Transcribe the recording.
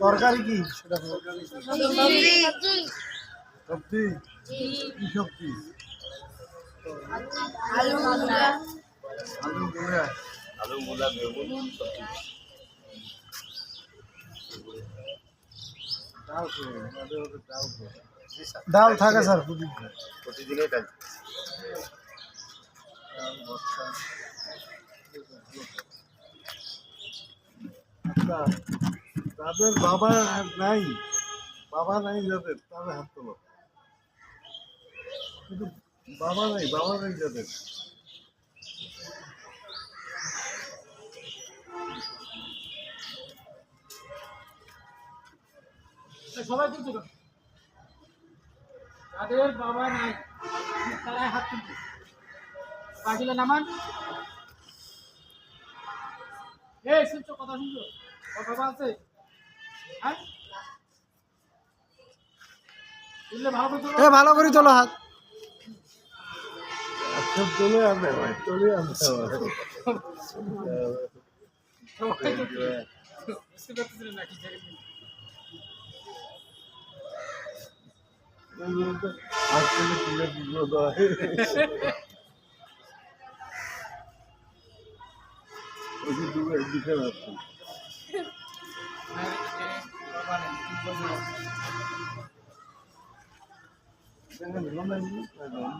তরকারি কি? সেটা সবজি? কি সবজি? ডাল থাকে স্যার প্রতিদিন। প্রতিদিনই তাদের বাবা নাই বাবা নাই যাদের, তাদের হাত তোলো। কিন্তু বাবা নাই বাবা নাই যাদের। সবাই তুলছে কেন? যাদের বাবা নাই তারা হাত তুলছে। পাটিলে নামান। এই শুনছো? কথা শুনছো? বাবা আছে? হ্যাঁ? ভালো করে তোলো। এ ভালো করে তোলো হাত। আচ্ছা চলে ভাই চলে আনতে সবাই তুলছে। বুঝতে পারতেছিলেন না